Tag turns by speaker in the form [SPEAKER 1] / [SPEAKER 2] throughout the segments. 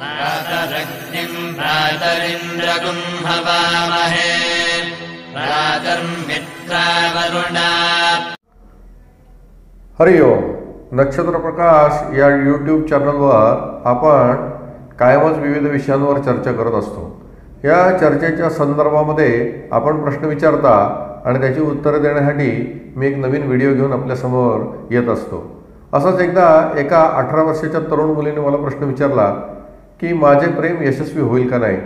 [SPEAKER 1] प्रातरग्निम् प्रातरिन्द्रगुम् हवामहे प्रातर्मित्रावरुणा
[SPEAKER 2] हरिओम नक्षत्र प्रकाश या यूट्यूब चॅनलवर आपण कायमच विविध विषयांवर चर्चा करत असतो. या चर्चेच्या संदर्भामध्ये आपण प्रश्न विचारता आणि त्याची उत्तरं देण्यासाठी मी एक नवीन व्हिडिओ घेऊन आपल्यासमोर येत असतो. असंच एकदा एका अठरा वर्षाच्या तरुण मुलीने मला प्रश्न विचारला की माझे प्रेम यशस्वी होईल का नाही?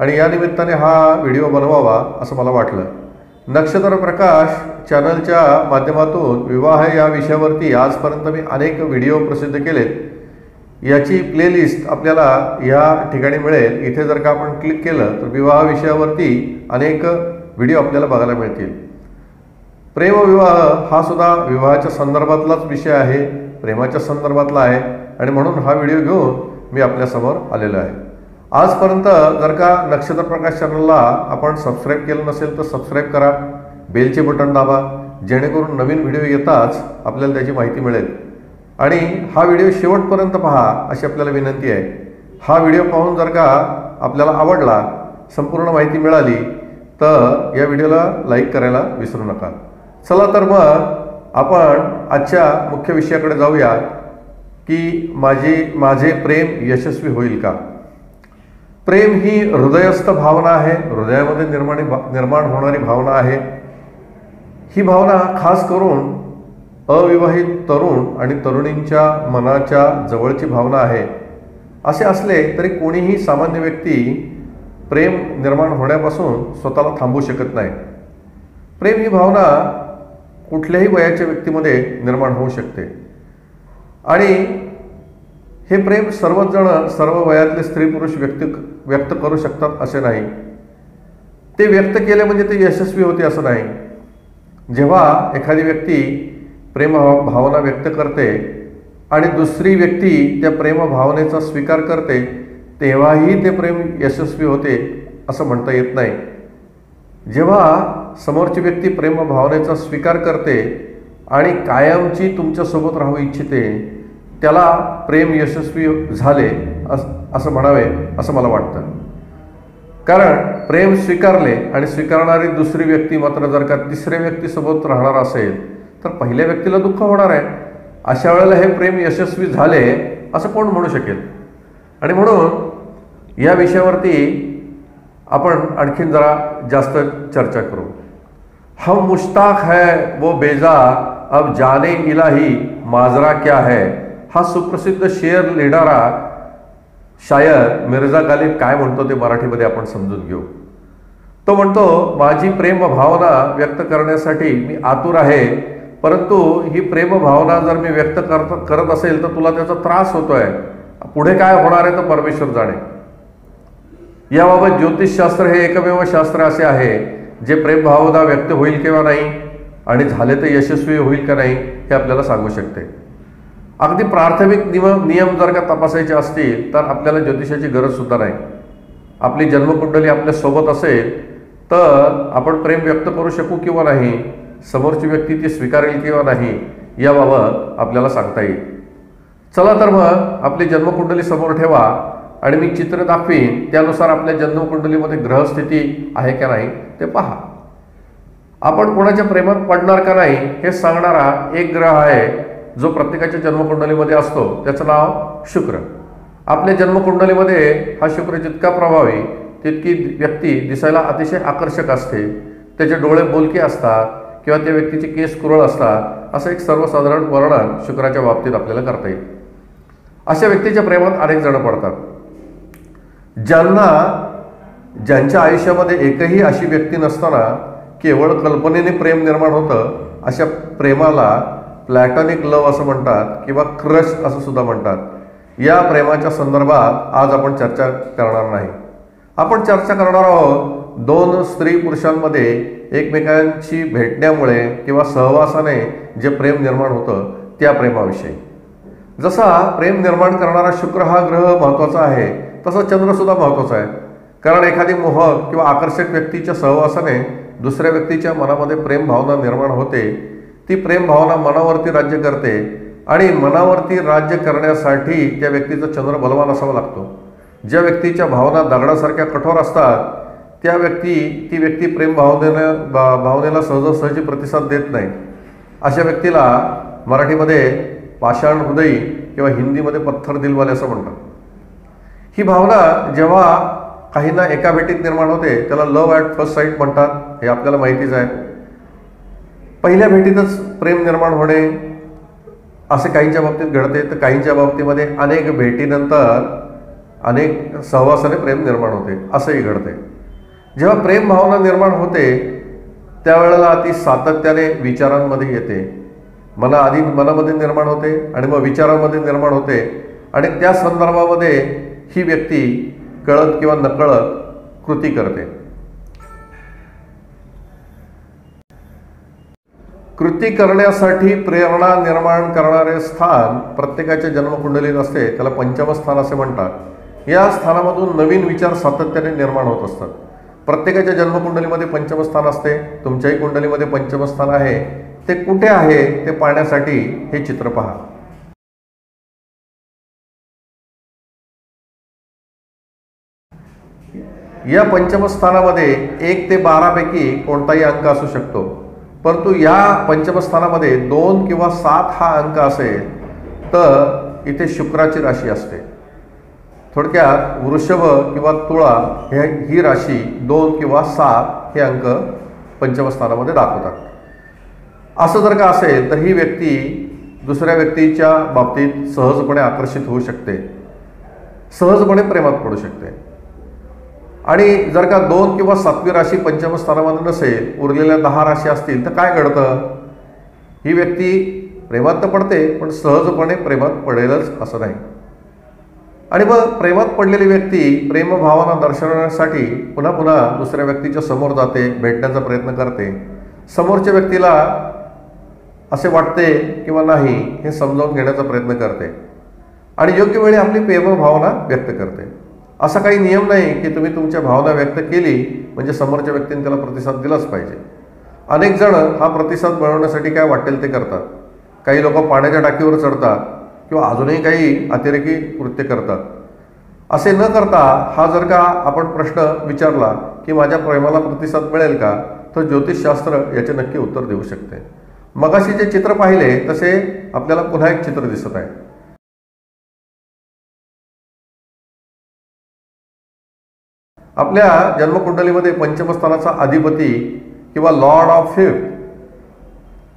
[SPEAKER 2] आणि या निमित्ताने हा व्हिडिओ बनवावा असं मला वाटलं. नक्षत्र प्रकाश चॅनलच्या माध्यमातून विवाह या विषयावरती आजपर्यंत मी अनेक व्हिडिओ प्रसिद्ध केलेत. याची प्लेलिस्ट आपल्याला या ठिकाणी मिळेल. इथे जर का आपण क्लिक केलं तर विवाह विषयावरती अनेक व्हिडिओ आपल्याला बघायला मिळतील. प्रेमविवाह हा सुद्धा विवाहाच्या संदर्भातलाच विषय आहे. प्रेमाच्या संदर्भातला आहे. आणि म्हणून हा व्हिडिओ घेऊन मी आपल्यासमोर आलेलो आहे. आजपर्यंत जर का नक्षत्र प्रकाश चॅनलला आपण सबस्क्राईब केलं नसेल तर सबस्क्राईब करा. बेलचे बटन दाबा. जेणेकरून नवीन व्हिडिओ येताच आपल्याला त्याची माहिती मिळेल. आणि हा व्हिडिओ शेवटपर्यंत पहा अशी आपल्याला विनंती आहे. हा व्हिडिओ पाहून जर का आपल्याला आवडला संपूर्ण माहिती मिळाली तर या व्हिडिओला लाईक करायला विसरू नका. चला तर मग आपण आजच्या मुख्य विषयाकडे जाऊया. की माझी माझे प्रेम यशस्वी होईल का? प्रेम ही हृदयस्थ भावना आहे हृदयामध्ये निर्माणी निर्माण होणारी भावना आहे. ही भावना खास करून अविवाहित तरुण आणि तरुणींच्या मनाच्या जवळची भावना आहे. असे असले तरी कोणीही सामान्य व्यक्ती प्रेम निर्माण होण्यापासून स्वतःला थांबू शकत नाही. प्रेम ही भावना कुठल्याही वयाच्या व्यक्तीमध्ये निर्माण होऊ शकते. आणि हे प्रेम सर्वच जण सर्व वयातले स्त्री पुरुष व्यक्त व्यक्त करू शकतात असे नाही. ते व्यक्त केले म्हणजे ते यशस्वी होते असं नाही. जेव्हा एखादी व्यक्ती प्रेम भावना व्यक्त करते आणि दुसरी व्यक्ती त्या प्रेम भावनेचा स्वीकार करते तेव्हाही ते प्रेम यशस्वी होते असं म्हणता येत नाही. जेव्हा समोरची व्यक्ती प्रेम भावनेचा स्वीकार करते आणि कायमची तुमच्यासोबत राहू इच्छिते त्याला प्रेम यशस्वी झाले अस असं म्हणावे असं मला वाटतं. कारण प्रेम स्वीकारले आणि स्वीकारणारी दुसरी व्यक्ती मात्र जर का तिसऱ्या व्यक्तीसोबत राहणार असेल तर पहिल्या व्यक्तीला दुःख होणार आहे. अशा वेळेला हे प्रेम यशस्वी झाले असं कोण म्हणू शकेल? आणि म्हणून या विषयावरती आपण आणखीन जरा जास्त चर्चा करू. हम मुश्ताक है वो बेजा अब जाने इलाही माजरा क्या है? हा सुप्रसिद्ध शेअर लिहिणारा शायर मिर्झा गालिब काय म्हणतो ते मराठीमध्ये आपण समजून घेऊ. तो म्हणतो माझी प्रेम भावना व्यक्त करण्यासाठी मी आतुर आहे परंतु ही प्रेम भावना जर मी व्यक्त करत करत असेल तर तुला त्याचा त्रास होतोय. पुढे काय होणार आहे तर परमेश्वर जाणे. याबाबत ज्योतिषशास्त्र हे एकमेव शास्त्र असे आहे जे प्रेम भावना व्यक्त होईल किंवा नाही आणि झाले तर यशस्वी होईल का नाही हे आपल्याला सांगू शकते. अगदी प्राथमिक नियम नियम जर का तपासायचे असतील तर आपल्याला ज्योतिषाची गरज सुद्धा नाही. आपली जन्मकुंडली आपल्यासोबत असेल तर आपण प्रेम व्यक्त करू शकू किंवा नाही समोरची व्यक्ती ती स्वीकारेल किंवा नाही याबाबत आपल्याला सांगता येईल. चला तर मग आपली जन्मकुंडली समोर ठेवा आणि मी चित्र दाखवीन त्यानुसार आपल्या जन्मकुंडलीमध्ये ग्रहस्थिती आहे का नाही ते पहा. आपण कोणाच्या प्रेमात पडणार का नाही हे सांगणारा एक ग्रह आहे जो प्रत्येकाच्या जन्मकुंडलीमध्ये असतो त्याचं नाव शुक्र. आपल्या जन्मकुंडलीमध्ये हा शुक्र जितका प्रभावी तितकी व्यक्ती दिसायला अतिशय आकर्षक असते. त्याचे डोळे बोलके असतात किंवा त्या व्यक्तीचे केस कुरळ असतात असं एक सर्वसाधारण वर्णन शुक्राच्या बाबतीत आपल्याला करता येईल. अशा व्यक्तीच्या प्रेमात अनेक जण पडतात. ज्यांना ज्यांच्या आयुष्यामध्ये एकही अशी व्यक्ती नसताना केवळ कल्पनेने प्रेम निर्माण होतं अशा प्रेमाला प्लॅटॉनिक लव असं म्हणतात किंवा क्रश असं सुद्धा म्हणतात. या प्रेमाच्या संदर्भात आज आपण चर्चा करणार नाही. आपण चर्चा करणार आहोत दोन स्त्री पुरुषांमध्ये एकमेकांशी भेटण्यामुळे किंवा सहवासाने जे प्रेम निर्माण होतं त्या प्रेमाविषयी. जसा प्रेम निर्माण करणारा शुक्र हा ग्रह महत्त्वाचा आहे तसा चंद्रसुद्धा महत्त्वाचा आहे. कारण एखादी मोहक किंवा आकर्षक व्यक्तीच्या सहवासाने दुसऱ्या व्यक्तीच्या मनामध्ये प्रेम भावना निर्माण होते ती प्रेम भावना मनावरती राज्य करते आणि मनावरती राज्य करण्यासाठी त्या व्यक्तीचा चंद्र बलवान असावा लागतो. ज्या व्यक्तीच्या भावना दगडासारख्या कठोर असतात त्या व्यक्ती ती व्यक्ती प्रेम भावनेनं भा भावनेला सहजासहजी प्रतिसाद देत नाही. अशा व्यक्तीला मराठीमध्ये पाषाण हृदयी किंवा हिंदीमध्ये पत्थर दिलवाले असं म्हणतात. ही भावना जेव्हा काहींना एका भेटीत निर्माण होते त्याला लव ॲट फर्स्ट साईट म्हणतात हे आपल्याला माहितीच आहे. पहिल्या भेटीतच प्रेम निर्माण होणे असे काहींच्या बाबतीत घडते. तर काहींच्या बाबतीमध्ये अनेक भेटीनंतर अनेक सहवासाने प्रेम निर्माण होते. असंही घडते. जेव्हा प्रेम भावना निर्माण होते त्यावेळेला ती सातत्याने विचारांमध्ये येते. मना आधी मनामध्ये निर्माण होते आणि मग विचारांमध्ये निर्माण होते. आणि त्या संदर्भामध्ये ही व्यक्ती कळत किंवा नकळत कृती करते. कृती करण्यासाठी प्रेरणा निर्माण करणारे स्थान प्रत्येकाच्या जन्मकुंडलीत असते. त्याला पंचम स्थान असे म्हणतात. या स्थानामधून नवीन विचार सातत्याने निर्माण होत असतात. प्रत्येकाच्या जन्मकुंडलीमध्ये पंचमस्थान असते. तुमच्याही कुंडलीमध्ये पंचमस्थान आहे. ते कुठे आहे ते पाहण्यासाठी हे चित्र पहा. या पंचमस्थानामध्ये एक ते बारापैकी कोणताही अंक असू शकतो. परंतु या पंचमस्थानामध्ये दोन किंवा सात हा अंक असेल तर इथे शुक्राची राशी असते. थोडक्यात वृषभ किंवा तुळा हे ही राशी दोन किंवा सात हे अंक पंचमस्थानामध्ये दाखवतात. असं जर का असेल तर ही व्यक्ती दुसऱ्या व्यक्तीच्या बाबतीत सहजपणे आकर्षित होऊ शकते. सहजपणे प्रेमात पडू शकते. आणि जर का दोन किंवा सातवी राशी पंचम स्थानामध्ये नसेल उरलेल्या दहा राशी असतील तर काय घडतं? ही व्यक्ती प्रेमात तर पडते पण सहजपणे प्रेमात पडेलच असं नाही. आणि मग प्रेमात पडलेली व्यक्ती प्रेमभावना दर्शवण्यासाठी पुन्हा पुन्हा दुसऱ्या व्यक्तीच्या समोर जाते भेटण्याचा प्रयत्न करते. समोरच्या व्यक्तीला असे वाटते किंवा नाही हे समजावून घेण्याचा प्रयत्न करते. आणि योग्य वेळी आपली प्रेमभावना व्यक्त करते. असा काही नियम नाही की तुम्ही तुमच्या भावना व्यक्त केली म्हणजे समोरच्या व्यक्तीने त्याला प्रतिसाद दिलाच पाहिजे. अनेक जण हा प्रतिसाद मिळवण्यासाठी काय वाटेल ते करतात. काही लोक पाण्याच्या टाकीवर चढतात किंवा अजूनही काही अतिरेकी कृत्य करतात. असे न करता हा जर का आपण प्रश्न विचारला की माझ्या प्रेमाला प्रतिसाद मिळेल का तर ज्योतिषशास्त्र याचे नक्की उत्तर देऊ शकते. मगाशी जे चित्र पाहिले तसे आपल्याला पुन्हा एक चित्र दिसत आहे. आपल्या जन्मकुंडलीमध्ये पंचमस्थानाचा अधिपती किंवा lord of fifth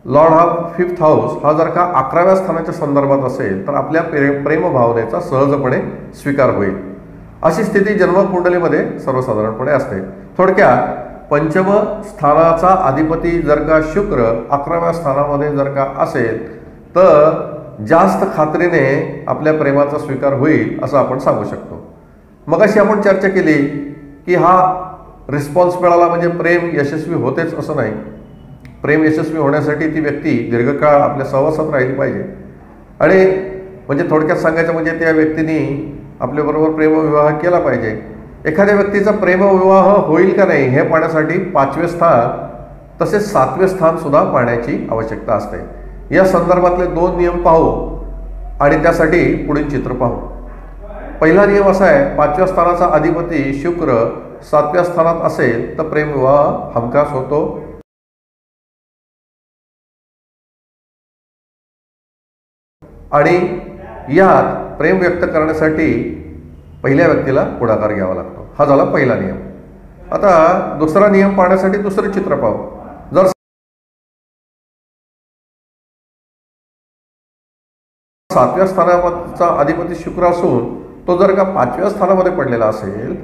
[SPEAKER 2] lord of fifth house हा जर का अकराव्या स्थानाच्या संदर्भात असेल तर आपल्या प्रे प्रेमभावनेचा सहजपणे स्वीकार होईल. अशी स्थिती जन्मकुंडलीमध्ये सर्वसाधारणपणे असते. थोडक्यात पंचम स्थानाचा अधिपती जर का शुक्र अकराव्या स्थानामध्ये जर का असेल तर जास्त खात्रीने आपल्या प्रेमाचा स्वीकार होईल असं आपण सांगू शकतो. मग अशी आपण चर्चा केली की हा रिस्पॉन्स मिळाला म्हणजे प्रेम यशस्वी होतेच असं नाही. प्रेम यशस्वी होण्यासाठी ती व्यक्ती दीर्घकाळ आपल्या सहवासात राहिली पाहिजे. आणि म्हणजे थोडक्यात सांगायचं म्हणजे त्या व्यक्तीने आपल्याबरोबर प्रेमविवाह केला पाहिजे. एखाद्या व्यक्तीचा प्रेमविवाह होईल का नाही हे पाहण्यासाठी पाचवे स्थान तसेच सातवे स्थानसुद्धा पाहण्याची आवश्यकता असते. या संदर्भातले दोन नियम पाहू आणि त्यासाठी पुढील चित्र पाहू. पहिला नियम असा आहे पाचव्या स्थानाचा अधिपती शुक्र सातव्या स्थानात असेल तर प्रेमविवाह हमखास होतो. आणि यात प्रेम व्यक्त करण्यासाठी पहिल्या व्यक्तीला पुढाकार घ्यावा लागतो. हा झाला पहिला नियम. आता दुसरा नियम पाहण्यासाठी दुसरं चित्र पाहू. जर सातव्या स्थानाचा अधिपती शुक्र असून तो जर का पाचव्या स्थानामध्ये पडलेला असेल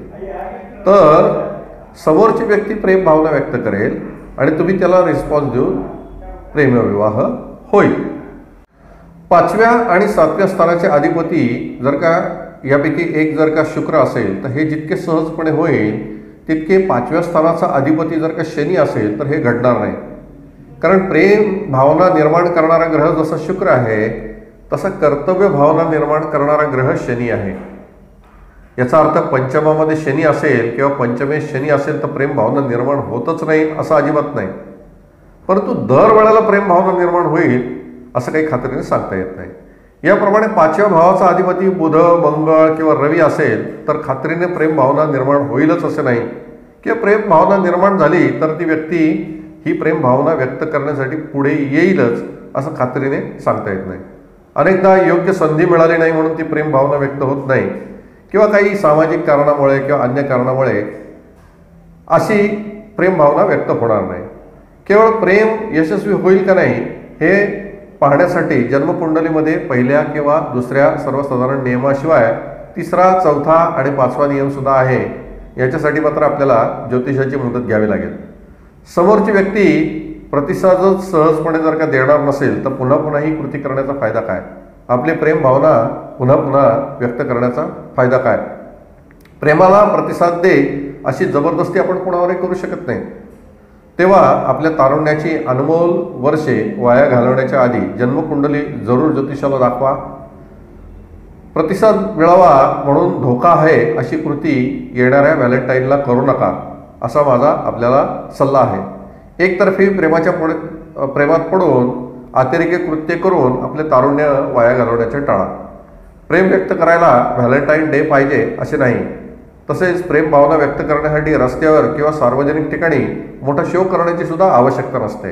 [SPEAKER 2] तर समोरची व्यक्ती प्रेम भावना व्यक्त करेल आणि तुम्ही त्याला रिस्पॉन्स देऊन प्रेमविवाह होईल. पाचव्या आणि सातव्या स्थानाचे अधिपती जर का यापैकी एक जर का शुक्र असेल तर हे जितके सहजपणे होईल तितके पाचव्या स्थानाचा अधिपती जर का शनी असेल तर हे घडणार नाही. कारण प्रेम भावना निर्माण करणारा ग्रह जसा शुक्र आहे तसा कर्तव्य भावना निर्माण करणारा ग्रह शनी आहे. याचा अर्थ पंचमामध्ये शनी असेल किंवा पंचमे शनी असेल तर प्रेम भावना निर्माण होतच नाही असं अजिबात नाही. परंतु दर वेळेला प्रेम भावना निर्माण होईल असं काही खात्रीने सांगता येत नाही. याप्रमाणे पाचव्या भावाचा अधिपती बुध मंगळ किंवा रवी असेल तर खात्रीने प्रेम भावना निर्माण होईलच असे नाही. किंवा प्रेम भावना निर्माण झाली तर ती व्यक्ती ही प्रेम भावना व्यक्त करण्यासाठी पुढे येईलच असं खात्रीने सांगता येत नाही. अनेकदा योग्य संधी मिळाली नाही म्हणून ती प्रेम भावना व्यक्त होत नाही. किंवा काही सामाजिक कारणामुळे किंवा अन्य कारणामुळे अशी प्रेमभावना व्यक्त होणार नाही. केवळ प्रेम यशस्वी होईल का नाही हे पाहण्यासाठी जन्मकुंडलीमध्ये पहिल्या किंवा दुसऱ्या सर्वसाधारण नियमाशिवाय तिसरा चौथा आणि पाचवा नियमसुद्धा आहे. याच्यासाठी मात्र आपल्याला ज्योतिषाची मदत घ्यावी लागेल. समोरची व्यक्ती प्रतिसादच सहजपणे जर का देणार नसेल तर पुन्हा पुन्हा ही कृती करण्याचा फायदा काय? आपली प्रेम भावना पुन्हा पुन्हा व्यक्त करण्याचा फायदा काय? प्रेमाला प्रतिसाद दे अशी जबरदस्ती आपण कुणावरही करू शकत नाही. तेव्हा आपल्या तारुण्याची अनमोल वर्षे वाया घालवण्याच्या आधी जन्मकुंडली जरूर ज्योतिषाला दाखवा. प्रतिसाद मिळावा म्हणून धोका आहे अशी कृती येणाऱ्या व्हॅलेंटाईनला करू नका असा माझा आपल्याला सल्ला आहे. एकतर्फी प्रेमाच्या पुढे प्रेमात पडून अतिरेकी कृत्य करून आपले तारुण्य वाया घालवण्याचे टाळा. प्रेम व्यक्त करायला व्हॅलेंटाईन डे पाहिजे असे नाही. तसेच प्रेम भावना व्यक्त करण्यासाठी रस्त्यावर किंवा सार्वजनिक ठिकाणी मोठा शो करण्याची सुद्धा आवश्यकता नसते.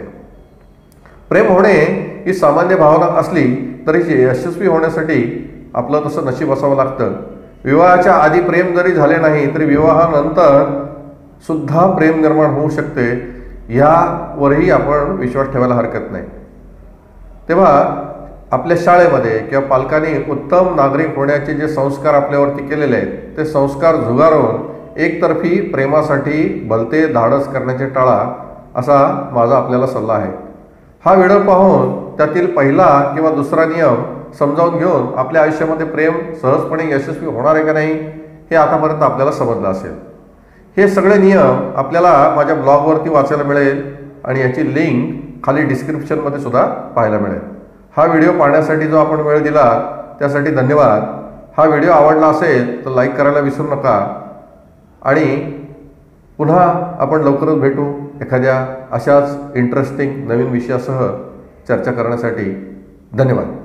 [SPEAKER 2] प्रेम होणे ही सामान्य भावना असली तरी यशस्वी होण्यासाठी आपलं तसं नशीब असावं लागतं. विवाहाच्या आधी प्रेम जरी झाले नाही तरी विवाहानंतर सुद्धा प्रेम निर्माण होऊ शकते. यावरही आपण विश्वास ठेवायला हरकत नाही. तेव्हा आपल्या शाळेमध्ये किंवा पालकांनी उत्तम नागरिक होण्याचे जे संस्कार आपल्यावरती केलेले आहेत ते संस्कार झुगारून एकतर्फी प्रेमासाठी भलते धाडस करण्याचे टाळा असा माझा आपल्याला सल्ला आहे. हा व्हिडिओ पाहून त्यातील पहिला किंवा दुसरा नियम समजावून घेऊन आपल्या आयुष्यामध्ये प्रेम सहजपणे यशस्वी होणार आहे का नाही हे आतापर्यंत आपल्याला समजलं असेल. हे सगळे नियम आपल्याला माझ्या ब्लॉगवरती वाचायला मिळेल आणि याची लिंक खाली डिस्क्रिप्शनमध्ये सुद्धा पाहायला मिळेल. हा व्हिडिओ पाहण्यासाठी जो आपण वेळ दिला त्यासाठी धन्यवाद. हा व्हिडिओ आवडला असेल तर लाईक करायला विसरू नका. आणि पुन्हा आपण लवकरच भेटू एखाद्या अशाच इंटरेस्टिंग नवीन विषयासह चर्चा करण्यासाठी. धन्यवाद.